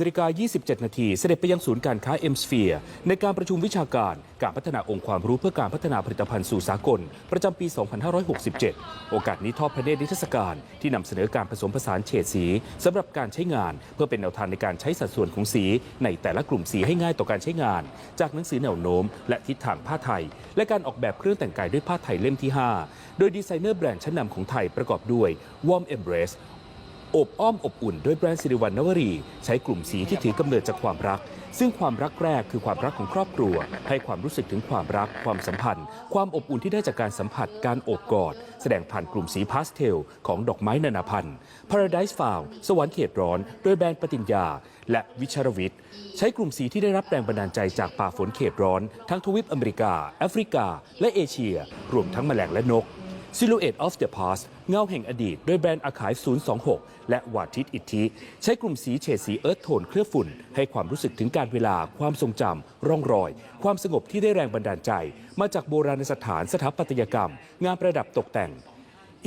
นาฬิกา 27 นาที เสด็จไปยังศูนย์การค้าเอ็มสเฟียในการประชุมวิชาการ การพัฒนาองค์ความรู้เพื่อการพัฒนาผลิตภัณฑ์สู่สากล ประจำปี 2567 โอกาสนี้ทอดพระเนตรนิทรรศการ ที่นำเสนอการผสมผสานเฉดสีสำหรับการใช้งาน เพื่อเป็นแนวทางในการใช้สัดส่วนของสี ในแต่ละกลุ่มสีให้ง่ายต่อการใช้งาน จากหนังสือแนวโน้ม และทิศทางผ้าไทย และการออกแบบเครื่องแต่งกายด้วยผ้าไทยเล่มที่ 5 โดยดีไซเนอร์แบรนด์ชั้นนำของไทยประกอบด้วย Warm Embrace อบอ้อมอบอุ่นด้วยแบรนด์สิริวัณนวรี ใช้กลุ่มสีที่ถือกำเนิดจากความรัก ซึ่งความรักแรกคือความรักของครอบครัว ให้ความรู้สึกถึงความรักความสัมพันธ์ ความอบอุ่นที่ได้จากการสัมผัสการโอบกอด แสดงผ่านกลุ่มสีพาสเทล ของดอกไม้นานาพันธุ์ Paradise f o u n สวรรค์เขตร้อน โดยแบรนด์ปฏิญญา และวิชารวิทย์ใช้กลุ่มสีที่ได้รับแรงบันดาลใจจากป่าฝนเขตร้อน ทั้งทวีปอเมริกาแอฟริกา และเอเชีย รวมทั้งแมลงและนก Silhouette of the Past เงาแห่งอดีต โดยแบรนด์อาคาย 026 และวาทิตอิทธิ ใช้กลุ่มสีเฉดสีเอิร์ธโทนเคลือบฝุ่น ให้ความรู้สึกถึงการเวลา ความทรงจำ ร่องรอย ความสงบที่ได้แรงบันดาลใจ มาจากโบราณสถานสถาปัตยกรรม งานประดับตกแต่ง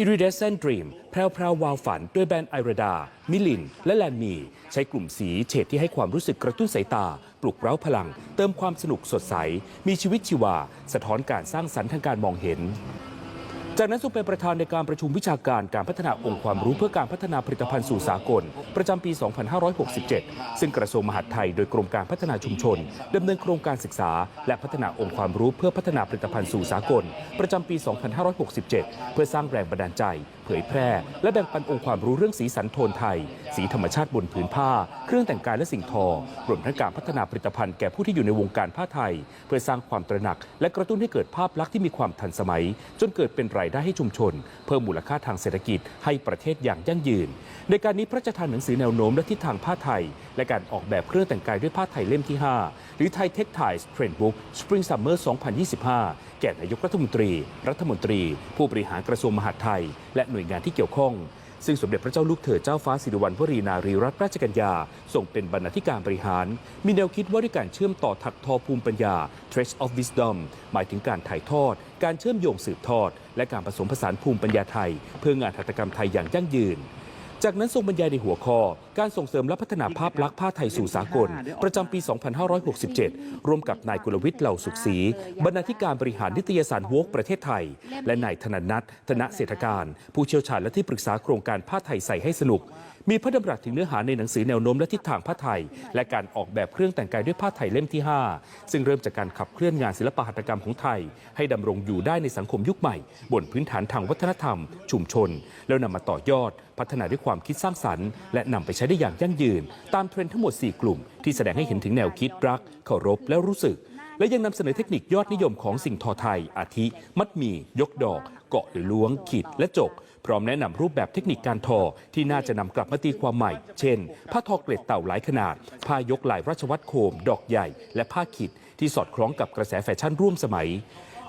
Iridescent Dream แพรวพราววาวฝันด้วยแบรนด์ไอราดา มิลิน และแลนมี ใช้กลุ่มสีเฉดที่ให้ความรู้สึกกระตุ้นสายตา ปลุกเร้าพลัง เติมความสนุกสดใส มีชีวิตชีวา สะท้อนการสร้างสรรค์ทางการมองเห็น จากนั้นทรงเป็นประธานในการประชุมวิชาการการพัฒนาองค์ความรู้เพื่อการพัฒนาผลิตภัณฑ์สู่สากล ประจำปี 2567 ซึ่งกระทรวงมหาดไทยโดยกรมการพัฒนาชุมชนดำเนินโครงการศึกษา และพัฒนาองค์ความรู้เพื่อพัฒนาผลิตภัณฑ์สู่สากล ประจำปี 2567 เพื่อสร้างแรงบันดาลใจ เผยแพร่ และแบ่งปันองค์ความรู้เรื่องสีสันโทนไทย สีธรรมชาติบนผืนผ้า เครื่องแต่งกายและสิ่งทอรวมทั้งการพัฒนาผลิตภัณฑ์แก่ผู้ที่อยู่ในวงการผ้าไทย เพื่อสร้างความตระหนัก และกระตุ้นให้เกิดภาพลักษณ์ที่มีความทันสมัย จนเกิดเป็นรายได้ให้ชุมชน เพิ่มมูลค่าทางเศรษฐกิจให้ประเทศอย่างยั่งยืน ในการนี้พระราชทานหนังสือแนวโน้มและทิศทางผ้าไทย และการออกแบบเครื่องแต่งกายด้วยผ้าไทยเล่มที่ 5 หรือไทยเทคไทส์เทรนด์บุ๊กสปริงซัมเมอร์2025 แก่นายกรัฐมนตรี รัฐมนตรี ผู้บริหารกระทรวงมหาดไทย และหน่วยงานที่เกี่ยวข้อง ซึ่งสมเด็จพระเจ้าลูกเธอเจ้าฟ้าสิริวัณวรีนารีรัตนราชกัญญาทรงเป็นบรรณาธิการบริหาร มีแนวคิดว่าด้วยการเชื่อมต่อถักทอภูมิปัญญา Trace of Wisdom หมายถึงการถ่ายทอด การเชื่อมโยงสืบทอด และการผสมผสานภูมิปัญญาไทย เพื่องานหัตถกรรมไทยอย่างยั่งยืน จากนั้นทรงบรรยายในหัวข้อ การส่งเสริมและพัฒนาภาพลักษณ์ผ้าไทยสู่สากล ประจำปี 2567 ร่วมกับนายกุลวิทย์เหล่าสุขศรีบรรณาธิการบริหารนิตยสารวกประเทศไทย และนายธนนัทธนเศรษฐการ ผู้เชี่ยวชาญและที่ปรึกษาโครงการผ้าไทยใส่ให้สนุก มีพระดำรัสถึงเนื้อหาในหนังสือแนวโน้มและทิศทางผ้าไทย และการออกแบบเครื่องแต่งกายด้วยผ้าไทยเล่มที่ 5 ซึ่งเริ่มจากการขับเคลื่อนงานศิลปหัตถกรรมของไทย ให้ดำรงอยู่ได้ในสังคมยุคใหม่ บนพื้นฐานทางวัฒนธรรม ชุมชน แล้วนำมาต่อยอด พัฒนาด้วยความคิดสร้างสรรค์ และนำไปใช้ได้อย่างยั่งยืน ตามเทรนด์ทั้งหมด 4 กลุ่ม ที่แสดงให้เห็นถึงแนวคิดรักเคารพและรู้สึก และยังนำเสนอเทคนิคยอดนิยมของสิ่งทอไทย อาทิ มัดหมี ยกดอก เกาะหรือล้วง ขีดและจก พร้อมแนะนำรูปแบบเทคนิคการทอที่น่าจะนำกลับมาตีความใหม่ เช่น ผ้าทอเกล็ดเต่าหลายขนาด ผ้ายกลายราชวัตรโคม ดอกใหญ่ และผ้าขีดที่สอดคล้องกับกระแสแฟชั่นร่วมสมัย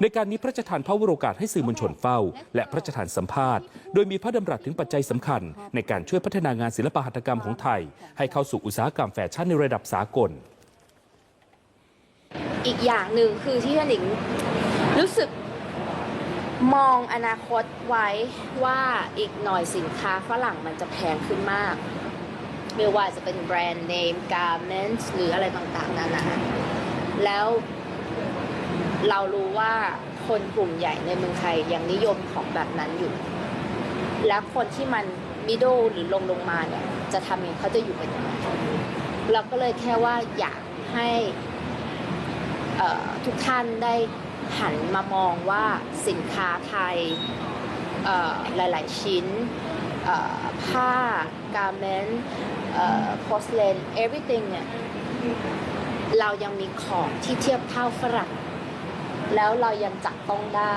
ในการนี้พระราชทานพระวโรกาสให้สื่อมวลชนเฝ้า และพระราชทานสัมภาษณ์ โดยมีพระดำรัสถึงปัจจัยสำคัญ ในการช่วยพัฒนางานศิลปหัตถกรรมของไทย ให้เข้าสู่อุตสาหกรรมแฟชั่นในระดับสากล อีกอย่างหนึ่งคือที่ท่านหญิงรู้สึกมองอนาคตไว้ว่าอีกหน่อยสินค้าฝรั่งมันจะแพงขึ้นมาก ไม่ว่าจะเป็นแบรนด์เนมการ์เมนต์หรืออะไรต่างๆนานาแล้วเรารู้ว่าคนกลุ่มใหญ่ในเมืองไทยยังนิยมของแบบนั้นอยู่ และคนที่มันมิด d หรือลงลงมาเนี่ย จะทำยังไงเขาจะอยู่กันยังไงเราก็เลยแค่ว่าอยากให้ ทุกท่านได้หันมามองว่าสินค้าไทยหลาย ๆ ชิ้นผ้าการเมนต์พอสเลน everything เนี่ยเรายังมีของที่เทียบเท่าฝรั่งแล้วเรายังจับต้องได้